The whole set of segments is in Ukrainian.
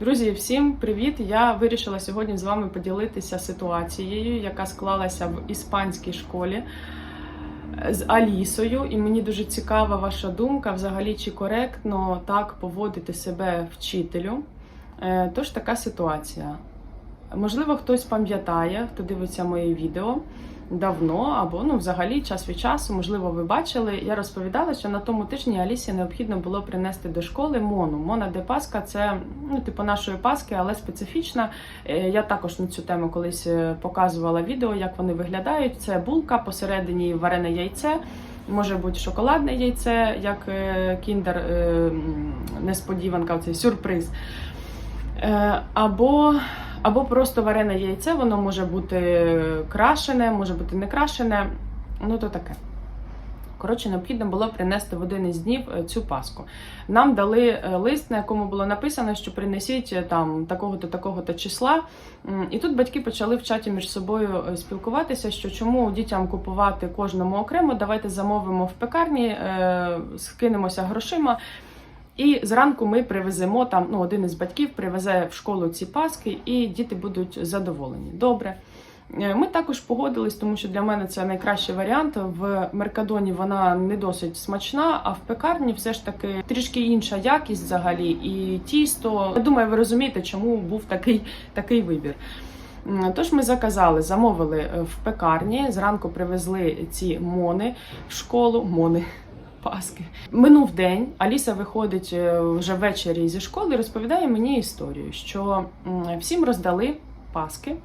Друзі, всім привіт! Я вирішила сьогодні з вами поділитися ситуацією, яка склалася в іспанській школі з Алісою. І мені дуже цікава ваша думка, взагалі, чи коректно так поводити себе вчителю. Е, Тож така ситуація. Можливо, хтось пам'ятає, хто дивиться моє відео давно, або ну, взагалі час від часу, можливо, ви бачили. Я розповідала, що на тому тижні Алісі необхідно було принести до школи мону. Мона де Паска це ну, типу нашої паски, але специфічна. Е, Я також на цю тему колись е, показувала відео, як вони виглядають. Це булка, посередині варене яйце. Може бути шоколадне яйце, як е, кіндер несподіванка, цей сюрприз. Е, Або, або просто варене яйце, воно може бути крашене, може бути не крашене. Ну, то таке. Коротше, необхідно було принести в один із днів е, цю паску. Нам дали е, лист, на якому було написано, що принесіть там такого-то, такого-то числа. І тут батьки почали в чаті між собою спілкуватися, що чому дітям купувати кожному окремо, давайте замовимо в пекарні, скинемося грошима. І зранку ми привеземо там, ну, один із батьків привезе в школу ці паски, і діти будуть задоволені. Добре. Е, Ми також погодились, тому що для мене це найкращий варіант. В Меркадоні вона не досить смачна, а в пекарні все ж таки трішки інша якість взагалі. І тісто. Я думаю, ви розумієте, чому був такий, такий вибір. Тож ми заказали, замовили е, в пекарні. Зранку привезли ці мони в школу. Мони. Паски. Минув день. Аліса виходить е, вже ввечері зі школи розповідає мені історію, що всім роздали паски.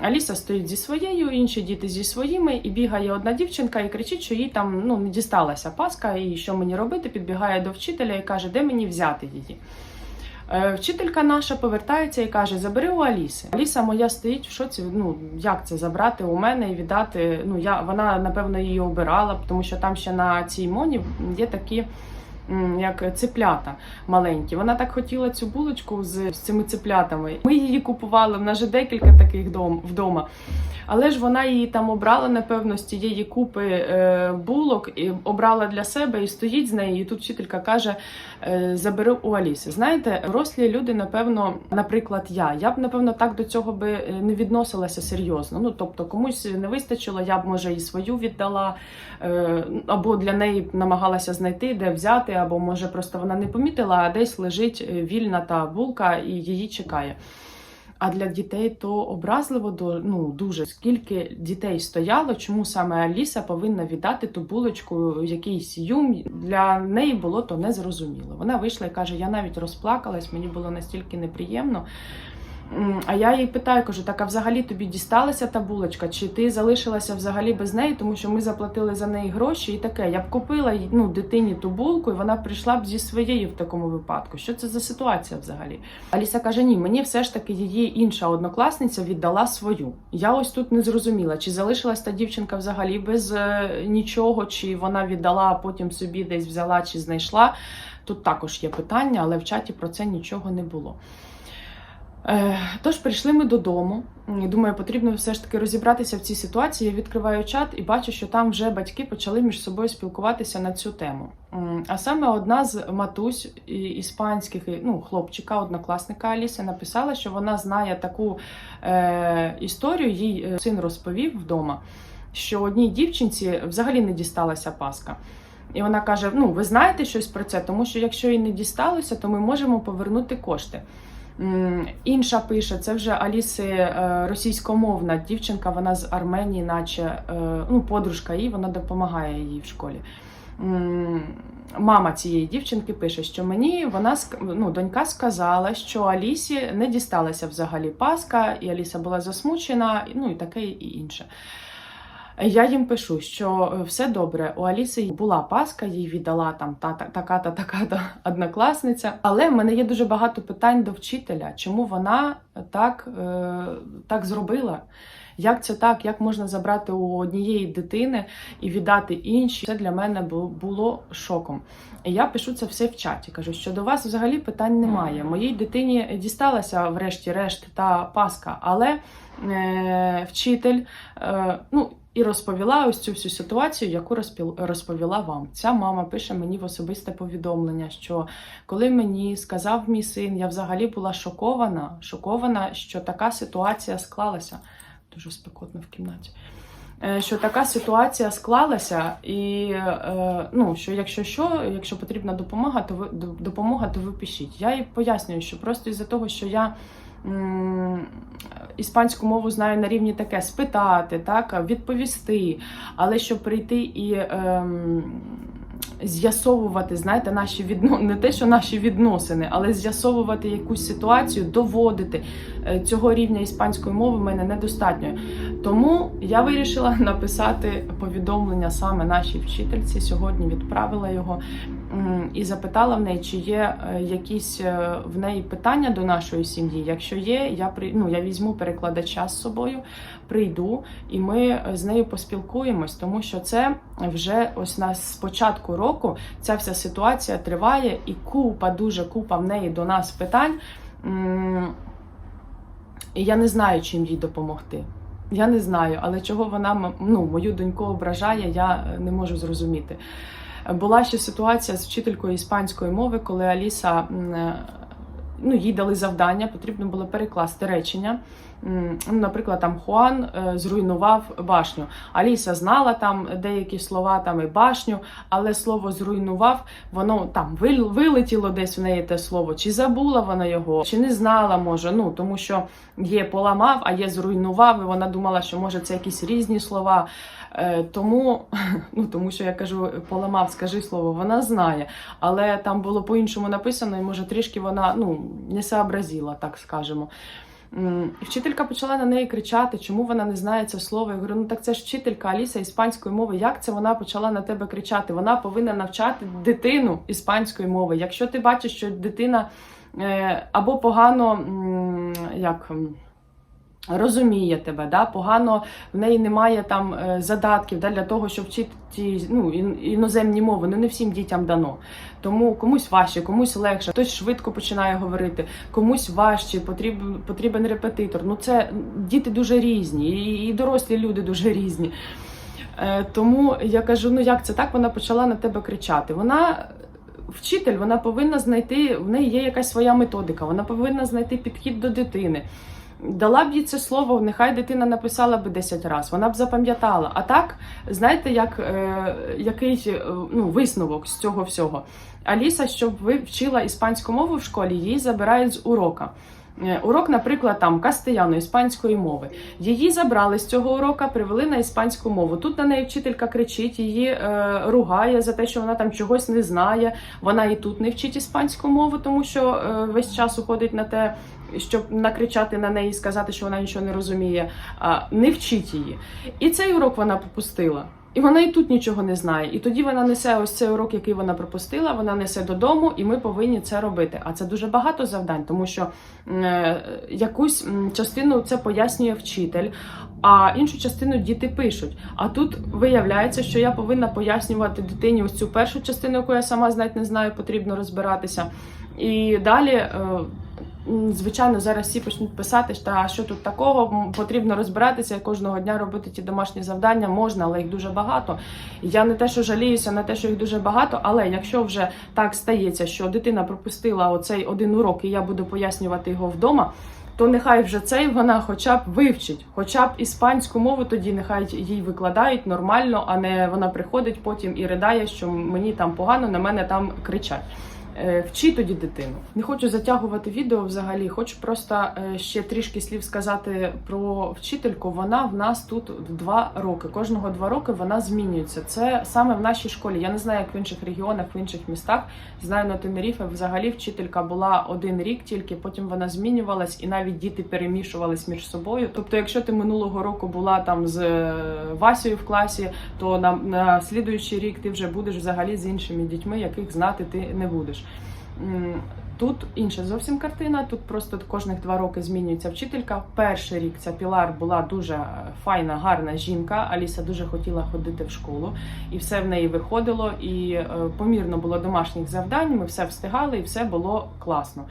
Аліса стоїть зі своєю, інші діти зі своїми, і бігає одна дівчинка і кричить, що їй там ну, не дісталася паска, і що мені робити. Підбігає до вчителя і каже, де мені взяти її. Е, Вчителька наша повертається і каже: Забери у Аліси. Аліса моя стоїть в шоці. Ну як це забрати у мене і віддати? Ну я вона напевно її обирала, тому що там ще на цій моні є такі. Як циплята маленькі. Вона так хотіла цю булочку з, з цими циплятами. Ми її купували, в нас же декілька таких дом, вдома. Але ж вона її там обрала, напевно, з тієї купи е, булок і обрала для себе і стоїть з нею. І тут вчителька каже: е, забери у Аліси. Знаєте, дорослі люди, напевно, наприклад, я. Я б, напевно, так до цього би е, не відносилася серйозно. Ну, тобто, комусь не вистачило, я б може і свою віддала, е, або для неї намагалася знайти, де взяти, або може просто вона не помітила, а десь лежить е, вільна та булка і її чекає. А для дітей то образливо ну дуже скільки дітей стояло, чому саме Аліса повинна віддати ту булочку якийсь юм. Для неї було то незрозуміло. Вона вийшла і каже: Я навіть розплакалась, мені було настільки неприємно. А я їй питаю, кажу, так а взагалі тобі дісталася та булочка, чи ти залишилася взагалі без неї, тому що ми заплатили за неї гроші і таке. Я б купила ну, дитині ту булку, і вона прийшла б зі своєю в такому випадку. Що це за ситуація взагалі? Аліса каже: ні, мені все ж таки її інша однокласниця віддала свою. Я ось тут не зрозуміла, чи залишилась та дівчинка взагалі без е, нічого, чи вона віддала, а потім собі десь взяла чи знайшла. Тут також є питання, але в чаті про це нічого не було. Е, Тож прийшли ми додому. Думаю, потрібно все ж таки розібратися в цій ситуації. Я відкриваю чат і бачу, що там вже батьки почали між собою спілкуватися на цю тему. А саме одна з матусь іспанських ну, хлопчика, однокласника Аліси, написала, що вона знає таку е, історію. Їй е, син розповів вдома, що одній дівчинці взагалі не дісталася паска. І вона каже: Ну, ви знаєте щось про це, тому що якщо їй не дісталося, то ми можемо повернути кошти. Інша пише, це вже Аліси е, російськомовна дівчинка, вона з Арменії, наче е, ну, подружка їй, вона допомагає їй в школі. Мама цієї дівчинки пише, що мені вона ну, донька сказала, що Алісі не дісталася взагалі Паска, і Аліса була засмучена, ну і таке і інше. Я їм пишу, що е, все добре. У Аліси була паска, їй віддала там та, та така та така та однокласниця. Але в мене є дуже багато питань до вчителя, чому вона так, е, так зробила. Як це так? Як можна забрати у однієї дитини і віддати іншій? Це для мене було шоком. І я пишу це все в чаті. Кажу, що до вас взагалі питань немає. Моїй дитині дісталася, врешті-решт, та паска, але е, вчитель, е, ну. І розповіла ось цю всю ситуацію, яку розповіла вам. Ця мама пише мені в особисте повідомлення, що коли мені сказав мій син, я взагалі була шокована, шокована, що така ситуація склалася. Дуже спекотно в кімнаті. Е, Що така ситуація склалася, і е, ну, що якщо що, якщо потрібна допомога, то ви допомога, то ви пишіть. Я їй пояснюю, що просто із-за того, що я іспанську мову знаю на рівні таке спитати, так, відповісти, але щоб прийти і. ем, З'ясовувати, знаєте, наші відно... не те, що наші відносини, але з'ясовувати якусь ситуацію, доводити Е, цього рівня іспанської мови в мене недостатньо. Тому я вирішила написати повідомлення саме нашій вчительці. Сьогодні відправила його і запитала в неї, чи є е, якісь е, в неї питання до нашої сім'ї. Якщо є, я при... ну, я візьму перекладача з собою, прийду і ми е, з нею поспілкуємось, тому що це вже ось на з початку року ця вся ситуація триває, і купа, дуже купа в неї до нас питань. І я не знаю, чим їй допомогти. Я не знаю, але чого вона ну, мою доньку ображає, я е, не можу зрозуміти. Була ще ситуація з вчителькою іспанської мови, коли Аліса е, ну, їй дали завдання, потрібно було перекласти речення. Ну, наприклад, там Хуан е, зруйнував башню. Аліса знала там деякі слова, там і башню, але слово зруйнував, воно там вилетіло десь в неї те слово, чи забула вона його, чи не знала, може. Ну тому що є поламав, а є зруйнував, і вона думала, що може це якісь різні слова. Е, Тому, ну тому що я кажу, поламав, скажи слово, вона знає, але там було по-іншому написано, і може трішки вона ну не сообразила, так скажемо. І вчителька почала на неї кричати, чому вона не знає це слово. Я говорю, ну так це ж вчителька Аліса іспанської мови. Як це вона почала на тебе кричати? Вона повинна навчати дитину іспанської мови. Якщо ти бачиш, що дитина е, або погано як. Розуміє тебе, да? погано в неї немає там е, задатків да, для того, щоб вчити ті ну, іноземні мови. Ну не всім дітям дано. Тому комусь важче, комусь легше, хтось швидко починає говорити, комусь важче, потрібен, потрібен репетитор. Ну це діти дуже різні, і, і дорослі люди дуже різні. Е, тому я кажу: ну як це так? Вона почала на тебе кричати. Вона. Вчитель, вона повинна знайти, в неї є якась своя методика, вона повинна знайти підхід до дитини. Дала б їй це слово, нехай дитина написала б 10 разів, вона б запам'ятала. А так, знаєте, як, е, який е, ну, висновок з цього всього? Аліса, щоб вивчила іспанську мову в школі, її забирають з урока. Е, Урок, наприклад, там кастеяно, іспанської мови. Її забрали з цього урока, привели на іспанську мову. Тут на неї вчителька кричить, її е, ругає за те, що вона там чогось не знає. Вона і тут не вчить іспанську мову, тому що е, весь час уходить на те, щоб накричати на неї і сказати, що вона нічого не розуміє. Не вчить її. І цей урок вона пропустила. І вона і тут нічого не знає. І тоді вона несе ось цей урок, який вона пропустила, вона несе додому, і ми повинні це робити. А це дуже багато завдань, тому що е, якусь частину це пояснює вчитель, а іншу частину діти пишуть. А тут виявляється, що я повинна пояснювати дитині ось цю першу частину, яку я сама знать не знаю, потрібно розбиратися. І далі. е, Звичайно, зараз всі почнуть писати, «Та що тут такого потрібно розбиратися кожного дня робити ті домашні завдання можна, але їх дуже багато. Я не те, що жаліюся на те, що їх дуже багато, але якщо вже так стається, що дитина пропустила оцей один урок, і я буду пояснювати його вдома. То нехай вже цей вона хоча б вивчить, хоча б іспанську мову тоді нехай їй викладають нормально, а не вона приходить потім і ридає, що мені там погано, на мене там кричать. Е, Вчи тоді дитину. Не хочу затягувати відео взагалі. Хочу просто е, ще трішки слів сказати про вчительку. Вона в нас тут два роки. Кожного два роки вона змінюється. Це саме в нашій школі. Я не знаю, як в інших регіонах, в інших містах. Знаю на Тенеріфе взагалі вчителька була один рік тільки, потім вона змінювалась, і навіть діти перемішувались між собою. Тобто, якщо ти минулого року була там з е, Васею в класі, то на, на слідуючий рік ти вже будеш взагалі з іншими дітьми, яких знати ти не будеш. Тут інша зовсім картина. Тут просто кожних два роки змінюється вчителька. Перший рік ця Пілар була дуже файна, гарна жінка. Аліса дуже хотіла ходити в школу, і все в неї виходило. І е, помірно було домашніх завдань. Ми все встигали, і все було класно.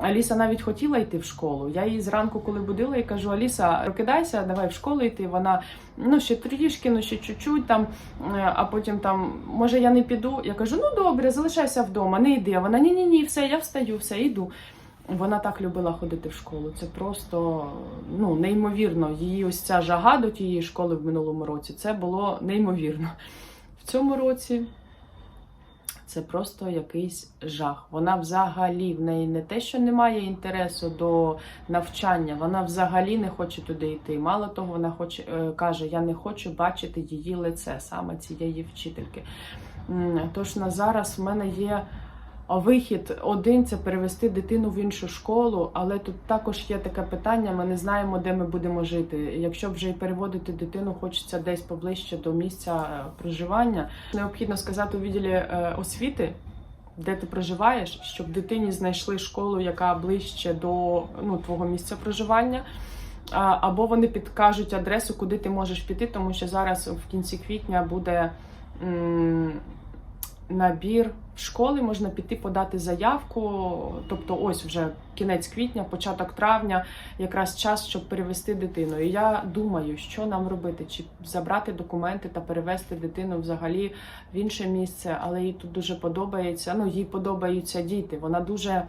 Аліса навіть хотіла йти в школу. Я її зранку, коли будила, і кажу: Аліса, прокидайся, давай в школу йти. Вона ну ще трішки, ну ще чуть-чуть там, е, а потім там, може, я не піду. Я кажу, ну добре, залишайся вдома, не йди. А вона ні, ні, ні, все, я встаю, все, йду. Вона так любила ходити в школу. Це просто ну, неймовірно. Її ось ця жага до тієї школи в минулому році. Це було неймовірно. В цьому році це просто якийсь жах. Вона взагалі в неї не те, що немає інтересу до навчання, вона взагалі не хоче туди йти. Мало того, вона хоче каже: Я не хочу бачити її лице, саме цієї вчительки. Тож на зараз в мене є. А вихід один це перевести дитину в іншу школу, але тут також є таке питання: ми не знаємо, де ми будемо жити. Якщо вже і переводити дитину, хочеться десь поближче до місця е, проживання. Необхідно сказати у відділі е, освіти, де ти проживаєш, щоб дитині знайшли школу, яка ближче до ну, твого місця проживання. Або вони підкажуть адресу, куди ти можеш піти, тому що зараз в кінці квітня буде. Набір школи, можна піти подати заявку. Тобто, ось вже кінець квітня, початок травня, якраз час, щоб перевести дитину. І я думаю, що нам робити, чи забрати документи та перевести дитину взагалі в інше місце, але їй тут дуже подобається. Ну, їй подобаються діти. Вона дуже.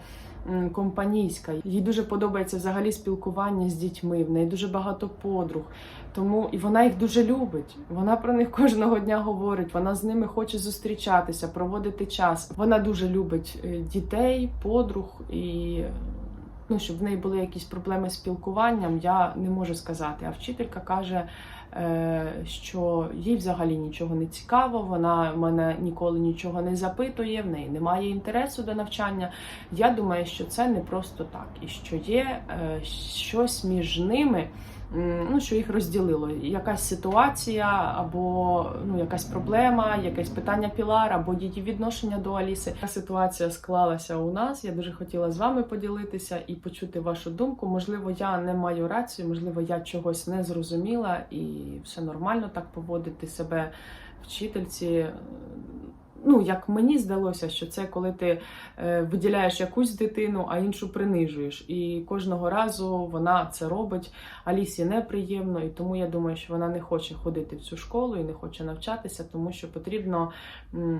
М, Компанійська, їй дуже подобається взагалі спілкування з дітьми. В неї дуже багато подруг. Тому і вона їх дуже любить. Вона про них кожного дня говорить. Вона з ними хоче зустрічатися, проводити час. Вона дуже любить е, дітей, подруг і ну, щоб в неї були якісь проблеми з спілкуванням, я не можу сказати. А вчителька каже, е, що їй взагалі нічого не цікаво. Вона мене ніколи нічого не запитує, в неї немає інтересу до навчання. Я думаю, що це не просто так, і що є е, щось між ними ну, що їх розділило. Якась ситуація, або ну, якась проблема, якесь питання Пілар, або її відношення до Аліси. Така ситуація склалася у нас. Я дуже хотіла з вами поділитися і почути вашу думку. Можливо, я не маю рацію, можливо, я чогось не зрозуміла, і все нормально так поводити себе вчительці. Ну, як мені здалося, що це коли ти е, виділяєш якусь дитину, а іншу принижуєш. І кожного разу вона це робить. Алісі неприємно, і тому я думаю, що вона не хоче ходити в цю школу і не хоче навчатися, тому що потрібно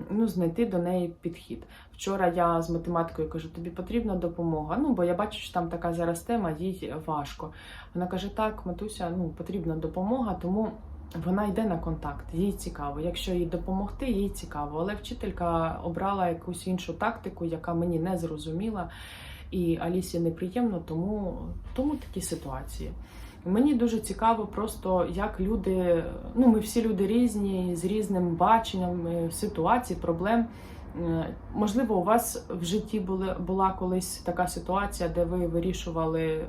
ну, знайти до неї підхід. Вчора я з математикою кажу, тобі потрібна допомога. Ну, бо я бачу, що там така зараз тема, їй важко. Вона каже: Так, Матуся, ну потрібна допомога, тому. Вона йде на контакт, їй цікаво. Якщо їй допомогти, їй цікаво. Але вчителька обрала якусь іншу тактику, яка мені не зрозуміла, і Алісі неприємно, тому, тому такі ситуації. Мені дуже цікаво, просто як люди, ну ми всі люди різні, з різним баченням е, ситуацій, проблем. Е, Можливо, у вас в житті були, була колись така ситуація, де ви вирішували е,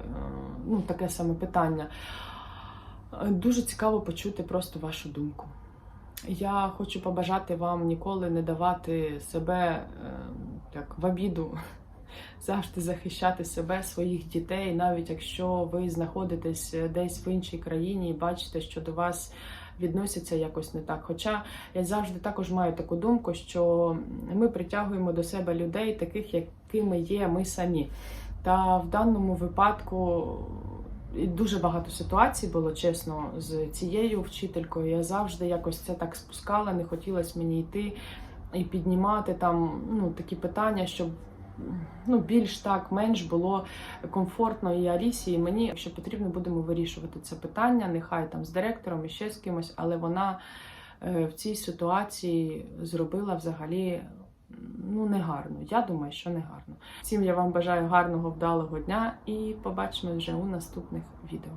ну, таке саме питання. Е, Дуже цікаво почути просто вашу думку. Я хочу побажати вам ніколи не давати себе е, як в обіду, завжди захищати себе, своїх дітей, навіть якщо ви знаходитесь десь в іншій країні і бачите, що до вас відносяться якось не так. Хоча я завжди також маю таку думку, що ми притягуємо до себе людей, таких, якими є ми самі. Та в даному випадку і дуже багато ситуацій було чесно з цією вчителькою. Я завжди якось це так спускала, не хотілося мені йти і піднімати там ну, такі питання, щоб ну, більш так, менш було комфортно і Алісі, і мені, якщо потрібно, будемо вирішувати це питання, нехай там з директором і ще з кимось, але вона е, в цій ситуації зробила взагалі. Ну, не гарно. Я думаю, що не гарно. Всім я вам бажаю гарного, вдалого дня і побачимо вже у наступних відео.